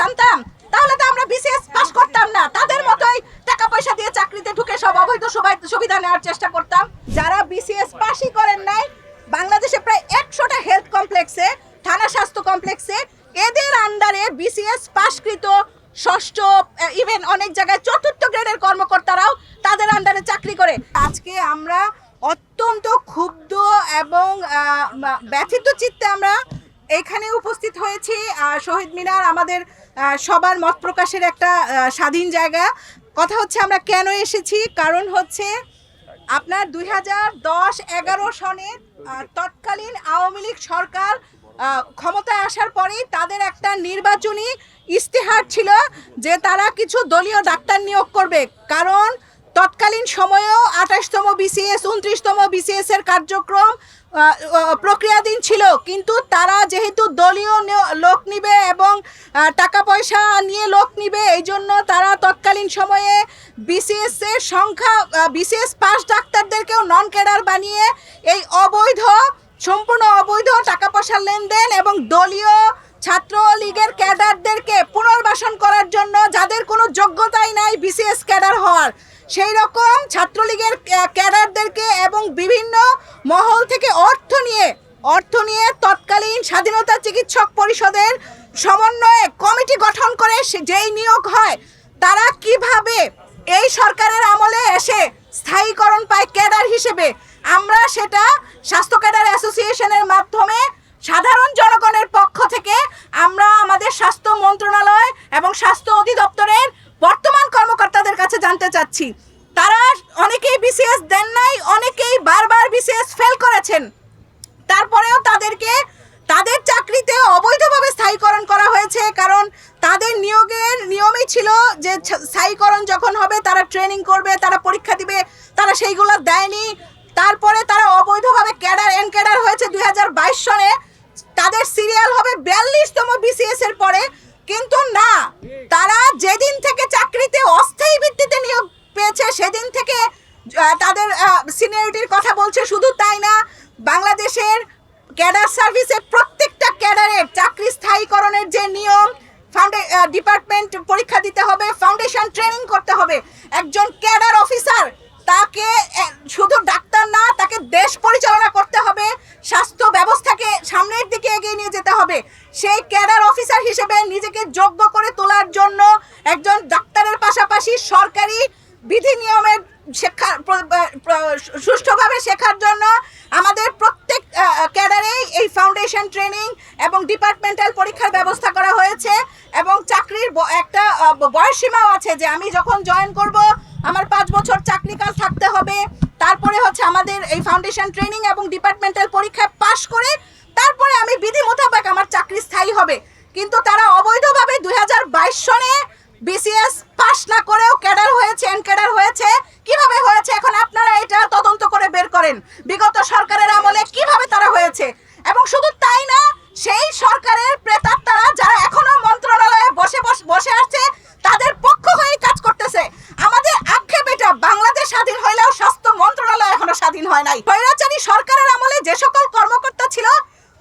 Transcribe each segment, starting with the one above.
জানতাম, তাহলে তো আমরা বিসিএস পাস করতাম না। তাদের মতোই টাকা পয়সা দিয়ে চাকরিতে ঢুকে সব অবৈধ সুবিধা নেওয়ার চেষ্টা করতাম। যারা বিসিএস পাসই করেন নাই, বাংলাদেশে প্রায় একশোটা হেলথ কমপ্লেক্সে থানা স্বাস্থ্য কমপ্লেক্সে এদের আন্ডারে বিসিএস পাসকৃত ষষ্ঠ ইভেন অনেক জায়গায় চতুর্থ গ্রেডের কর্মকর্তারাও তাদের আন্ডারে চাকরি করে। আজকে আমরা অত্যন্ত ক্ষুব্ধ এবং ব্যথিত চিত্তে আমরা এখানে উপস্থিত হয়েছি। শহীদ মিনার আমাদের সবার মত প্রকাশের একটা স্বাধীন জায়গা। কথা হচ্ছে আমরা কেন এসেছি? কারণ হচ্ছে আপনার দুই হাজার দশ এগারো সনে তৎকালীন আওয়ামী লীগ সরকার ক্ষমতায় আসার পরেই তাদের একটা নির্বাচনী ইস্তেহার ছিল যে তারা কিছু দলীয় ডাক্তার নিয়োগ করবে। কারণ তৎকালীন সময়েও আঠাশতম বিসিএস উনত্রিশতম বিসিএস এর কার্যক্রম প্রক্রিয়াধীন ছিল। কিন্তু তারা যেহেতু দলীয় লোক নিবে এবং টাকা পয়সা নিয়ে লোক নিবে, এই জন্য তারা তৎকালীন সময়ে বিসিএস এর সংখ্যা বিসিএস পাস ডাক্তারদেরকেও নন ক্যাডার বানিয়ে এই অবৈধ, সম্পূর্ণ অবৈধ টাকা পয়সার লেনদেন এবং দলীয় ছাত্র লীগের ক্যাডারদেরকে পুনর্বাসন করার জন্য যাদের কোনো যোগ্যতাই নাই বিসিএস ক্যাডার হওয়ার সেই রকম ছাত্রলীগের ক্যাডারদেরকে এবং বিভিন্ন মহল থেকে অর্থ নিয়ে অর্থ নিয়ে তৎকালীন স্বাধীনতা চিকিৎসক পরিষদের সমন্বয়ে কমিটি গঠন করে যেই নিয়োগ হয়, তারা কীভাবে এই সরকারের আমলে এসে স্থায়ীকরণ পায় ক্যাডার হিসেবে? আমরা সেটা স্বাস্থ্য ক্যাডার অ্যাসোসিয়েশনের মাধ্যমে সাধারণ জনগণের পক্ষ থেকে আমরা আমাদের স্বাস্থ্য মন্ত্রণালয় এবং স্বাস্থ্য অধিদপ্তরের বর্তমান জানতে চাচ্ছি, তারা অনেকেই বিসিএস দেন নাই, অনেকেই বারবার বিসিএস ফেল করেছেন। তারপরেও তাদেরকে, তাদের চাকরিতে অবৈধভাবে স্থায়ীকরণ করা হয়েছে, কারণ তাদের নিয়োগের নিয়মই ছিল যে স্থায়ীকরণ যখন হবে, তারা ট্রেনিং করবে, তারা পরীক্ষা দিবে, তারা সেইগুলো দেয়নি। তারপরে তারা অবৈধভাবে ক্যাডার, এন ক্যাডার হয়েছে দুই সনে। তাদের সিরিয়াল হবে বিয়াল্লিশতম বিসিএস এর পরে। কিন্তু না, তারা যেদিন থেকে চাকরিতে অস্থায়ী ভিত্তিতে নিয়োগ পেয়েছে, সেদিন থেকে তাদের সিনিয়রিটির কথা বলছে, শুধু তাই না, বাংলাদেশের ক্যাডার সার্ভিসে প্রত্যেকটা ক্যাডারের চাকরি স্থায়ীকরণের যে নিয়ম, ফাউন্ডে ডিপার্টমেন্ট পরীক্ষা দিতে হবে ফাউন্ডেশন ট্রেনিং করতে হবে। একজন ক্যাডার অফিসার, তাকে শুধু ডাক্তার না, তাকে দেশ পরিচালনা করতে হবে, স্বাস্থ্য ব্যবস্থাকে সামনের দিকে এগিয়ে নিয়ে যেতে হবে। সেই ক্যাডার অফিসার হিসেবে নিজেকে যোগ্য করে তোলার জন্য একজন ডাক্তারের পাশাপাশি সরকারি বিধি নিয়মের শেখা সুষ্ঠুভাবে শেখার জন্য আমাদের প্রত্যেক ক্যাডারেই এই ফাউন্ডেশন ট্রেনিং এবং ডিপার্টমেন্টাল পরীক্ষার ব্যবস্থা করা হয়েছে এবং চাকরির একটা বয়সসীমাও আছে যে আমি যখন জয়েন করব, আমার পাঁচ বছর চাকরিকাল থাকতে হবে। তারপরে হচ্ছে আমাদের এই ফাউন্ডেশন ট্রেনিং এবং ডিপার্টমেন্টাল পরীক্ষায় পাশ করে তারপরে আমি বিধি মোতাবেক আমার চাকরি স্থায়ী হবে। কিন্তু তারা অবৈধভাবে দুই সনে বিসিএস পাশ না করেও ক্যাডার হয়েছে ক্যাডার হয়েছে। কীভাবে হয়েছে? এখন আপনারা এটা তদন্ত করে বের করেন। বিগত সরকারের আমলে কীভাবে তারা হয়েছে? এবং শুধু তাই না, সেই সরকারের প্রেতাত্মারা যারা এখনও মন্ত্রণালয়ে বসে বসে আছে, তাদের পক্ষ হয়েই কাজ করতেছে আমাদের আক্ষেপ এটা বাংলাদেশ স্বাধীন হইলেও স্বাস্থ্য মন্ত্রণালয় এখনও স্বাধীন হয় নাই স্বৈরাচারী সরকারের আমলে যে সকল কর্মকর্তা ছিল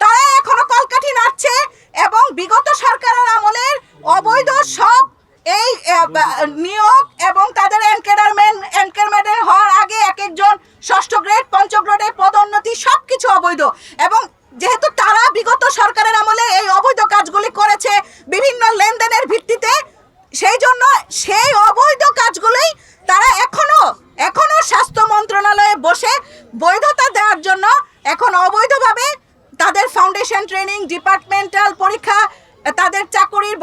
তারা এখনও কলকাঠি নাড়ছে এবং বিগত সরকারের আমলের অবৈধ সব এই আহ, বা- নিয়োগ এবং তাদের এনকেডারমেন্ট এনকেডারমেন্ট হওয়ার আগে এক একজন ষষ্ঠ গ্রেড পঞ্চম গ্রেডের পদোন্নতি সব কিছু অবৈধ। এবং যেহেতু তারা বিগত সরকারের আমলে এই অবৈধ কাজগুলি করেছে বিভিন্ন লেনদেনের ভিত্তিতে, সেই জন্য সেই অবৈধ কাজগুলোই তারা এখনও এখনও স্বাস্থ্য মন্ত্রণালয়ে বসে বৈধতা দেওয়ার জন্য এখন অবৈধভাবে তাদের ফাউন্ডেশন ট্রেনিং ডিপার্টমেন্টাল পরীক্ষা তাদের চাকরির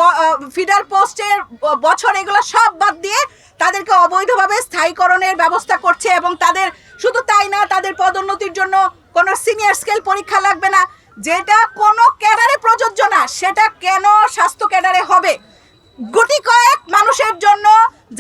ফিডার পোস্টের বছর এগুলো সব বাদ দিয়ে তাদেরকে অবৈধভাবে স্থায়ীকরণের ব্যবস্থা করছে এবং তাদের, শুধু তাই না, তাদের পদোন্নতির জন্য কোনো সিনিয়র স্কেল পরীক্ষা লাগবে না। যেটা কোনো ক্যাডারে প্রযোজ্য না, সেটা কেন স্বাস্থ্য ক্যাডারে হবে? গুটি কয়েক মানুষের জন্য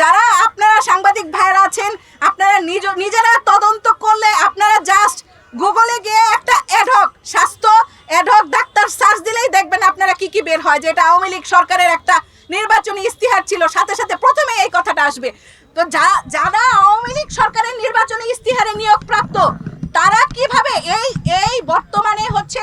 যারা, আপনারা সাংবাদিক ভাইরা আছেন, আপনারা নিজ, নিজেরা তদন্ত করলে আপনারা জাস্ট গুগলে গিয়ে একটা অ্যাডহক স্বাস্থ্য অ্যাডহক ডাক্তার সার্চ দিলেই দেখবেন আপনারা কি কি বের হয় যেটা আওয়ামী লীগ সরকারের একটা নির্বাচনী ইস্তিহার ছিল, সাথে সাথে প্রথমে এই কথাটা আসবে। তো যা, যারা আওয়ামী লীগ সরকারের নির্বাচনী ইস্তিহারে নিয়োগ প্রাপ্ত তারা কীভাবে এই এই বর্তমানে হচ্ছে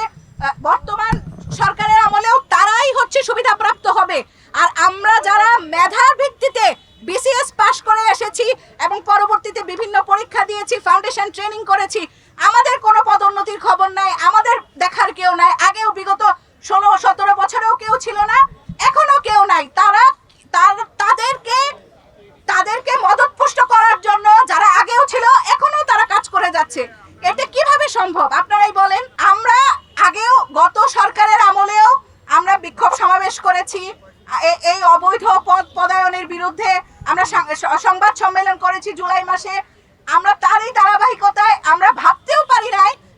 বর্তমান সরকারের আমলেও তারাই হচ্ছে সুবিধাপ্রাপ্ত হবে। আর আমরা যারা মেধার ভিত্তিতে বিসিএস পাশ করে এসেছি এবং পরবর্তীতে বিভিন্ন পরীক্ষা দিয়েছি ফাউন্ডেশন ট্রেনিং করেছি আমাদের কোনো পদোন্নতির খবর নাই, আমাদের দেখার কেউ নাই। আগেও বিগত ষোলো, সতেরো বছরেও কেউ ছিল না এখনও কেউ নাই। তারা তাদেরকে তাদেরকে মদতপুষ্ট করার জন্য যারা আগেও ছিল এখনও তারা কাজ করে যাচ্ছে। এটা কীভাবে সম্ভব? আপনারাই বলেন। আমরা আগেও গত সরকারের আমলেও আমরা বিক্ষোভ সমাবেশ করেছি। এই অবৈধ পদ, পদায়নের বিরুদ্ধে আমরা সংবাদ সম্মেলন করেছি জুলাই মাসে। আমরা তারই ধারাবাহিকতায় আমরা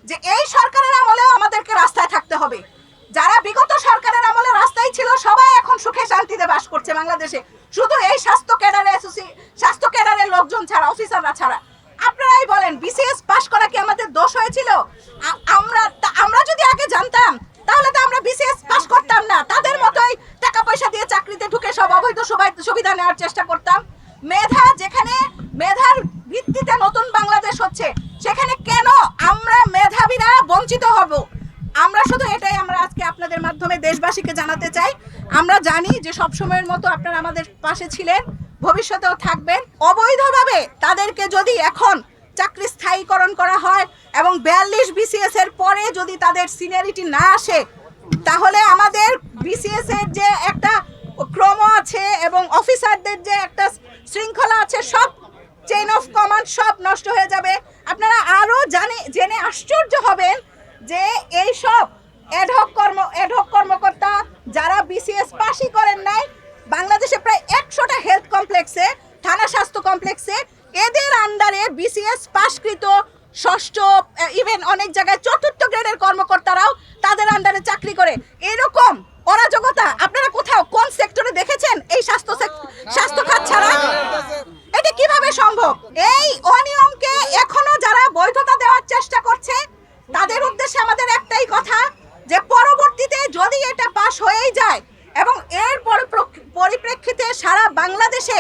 যে এই সরকারের আমলেও আমাদেরকে রাস্তায় থাকতে হবে। যারা বিগত সরকারের আমলে রাস্তায় ছিল, সবাই এখন সুখে শান্তিতে বাস করছে বাংলাদেশে। শুধু এই স্বাস্থ্য ক্যাডারে স্বাস্থ্য ক্যাডারের লোকজন ছাড়া, অফিসাররা ছাড়া। আপনারাই বলেন বিসিএস পাশ করা কি আমাদের দোষ হয়েছিল? আমরা আমরা যদি আগে জানতাম, তাহলে তো আমরা বিসিএস পাশ করতাম না। তাদের মতোই টাকা পয়সা দিয়ে চাকরিতে ঢুকে সব অবৈধ সুবিধা নেওয়ার চেষ্টা করতাম। মেধা যেখানে, মেধার ভিত্তিতে নতুন বাংলাদেশ হচ্ছে সেখানে কেন আমরা মেধাবীরা বঞ্চিত হব। আমরা শুধু এটাই আমরা আজকে আপনাদের মাধ্যমে দেশবাসীকে জানাতে চাই। আমরা জানি যে সব সময়ের মতো আপনারা আমাদের পাশে ছিলেন, ভবিষ্যতেও থাকবেন। অবৈধভাবে তাদেরকে যদি এখন চাকরি স্থায়ীকরণ করা হয় এবং বিয়াল্লিশ বিসিএস এর পরে যদি তাদের সিনিয়রিটি না আসে, তাহলে আমাদের বিসিএস এর যে একটা ক্রম আছে এবং অফিসারদের যে একটা শৃঙ্খলা আছে সব চেইন অফ কমান্ড সব নষ্ট হয়ে যাবে আপনারা আরও জানে জেনে আশ্চর্য হবেন যে এই সব অ্যাডহক কর্ম অ্যাডহক কর্মকর্তা যারা বিসিএস পাশই করেন নাই বাংলাদেশে প্রায় একশোটা হেলথ কমপ্লেক্সে থানা স্বাস্থ্য কমপ্লেক্সে এদের আন্ডারে বিসিএস পাশকৃত ষষ্ঠ ইভেন অনেক জায়গায় চতুর্থ গ্রেডের কর্মকর্তারাও তাদের আন্ডারে চাকরি করে এরকম অরাজকতা আপনারা কোথাও কোন সেক্টরে দেখেছেন এই স্বাস্থ্য স্বাস্থ্য খাত ছাড়া এটা কীভাবে সম্ভব এই অনিয়মকে এখনও যারা বৈধতা দেওয়ার চেষ্টা করছে তাদের উদ্দেশ্যে আমাদের একটাই কথা যে পরবর্তীতে যদি এটা পাশ হয়েই যায় এবং এর পরিপ্র- পরিপ্রেক্ষিতে সারা বাংলাদেশে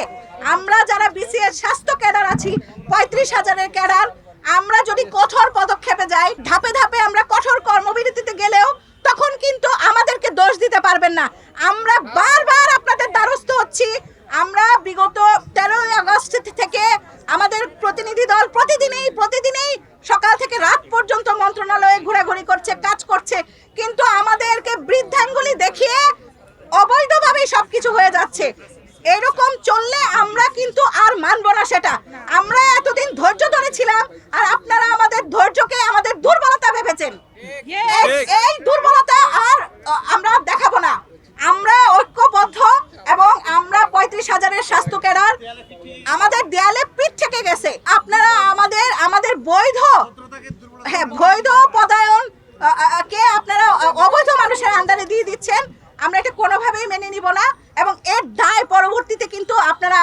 আমরা যারা বিসিএস স্বাস্থ্য ক্যাডার আছি পঁয়ত্রিশ হাজারের ক্যাডার আমরা যদি কঠোর পদক্ষেপে যাই ধাপে ধাপে আমরা কঠোর কর্মবিরতিতে গেলেও তখন কিন্তু আমাদেরকে দোষ দিতে পারবেন না। আমরা বারবার আপনাদের দ্বারস্থ হচ্ছি। আমরা বিগত তেরোই আগস্ট থেকে আমাদের প্রতিনিধি দল প্রতিদিনই প্রতিদিনই সকাল থেকে রাত পর্যন্ত মন্ত্রণালয়ে ঘোরাঘুরি করছে, কাজ করছে। কিন্তু আমাদেরকে বৃদ্ধাঙ্গুলি দেখিয়ে অবৈধভাবেই সবকিছু হয়ে যাচ্ছে। এরকম চললে আমরা কিন্তু আর মানব না সেটা। আমরা এতদিন ধৈর্য ধরেছিলাম আর আপনারা আমাদের ধৈর্যকে আমাদের দুর্বলতা ভেবেছেন। এই- দুর্বলতা আর আমরা দেখাবো না আমরা ঐক্যবদ্ধ এবং আমরা পঁয়ত্রিশ হাজারের স্বাস্থ্য ক্যাডার আমাদের দেয়ালে পিঠ থেকে গেছে আপনারা আমাদের আমাদের বৈধ হ্যাঁ বৈধ পদায়ন আ, আ, আ, কে আপনারা আ, অবৈধ মানুষের আন্ডারে দিয়ে দিচ্ছেন আমরা এটা কোনোভাবেই মেনে নিব না এবং এর দায় পরবর্তীতে কিন্তু আপনারা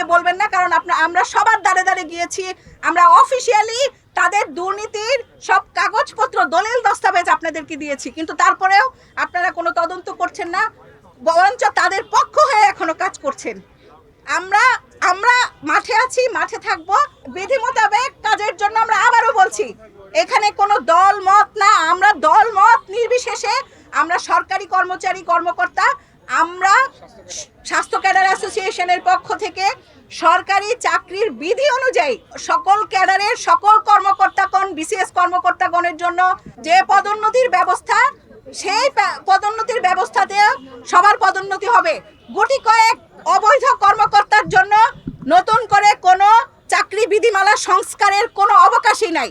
আমাদেরকে বলবেন না, কারণ আপনার আমরা সবার দ্বারে দ্বারে গিয়েছি। আমরা অফিসিয়ালি তাদের দুর্নীতির সব কাগজপত্র, দলিল, দস্তাবেজ আপনাদেরকে দিয়েছি। কিন্তু তারপরেও আপনারা কোনো তদন্ত করছেন না, বরঞ্চ তাদের পক্ষ হয়ে এখনও কাজ করছেন। আমরা আমরা মাঠে আছি, মাঠে থাকব। বিধি মোতাবেক কাজের জন্য আমরা আবারও বলছি, এখানে কোনো দল মত না। আমরা দল মত নির্বিশেষে, আমরা সরকারি কর্মচারী, কর্মকর্তা, আমরা স্বাস্থ্য ক্যাডার অ্যাসোসিয়েশনের পক্ষ থেকে সরকারি চাকরির বিধি অনুযায়ী সকল ক্যাডারের সকল কর্মকর্তাগণ, বিসিএস কর্মকর্তাগণের জন্য যে পদোন্নতির ব্যবস্থা, সেই পদোন্নতির ব্যবস্থাতে সবার পদোন্নতি হবে। গুটি কয়েক অবৈধ কর্মকর্তার জন্য নতুন করে কোনো চাকরি বিধিমালা সংস্কারের কোনো অবকাশই নাই।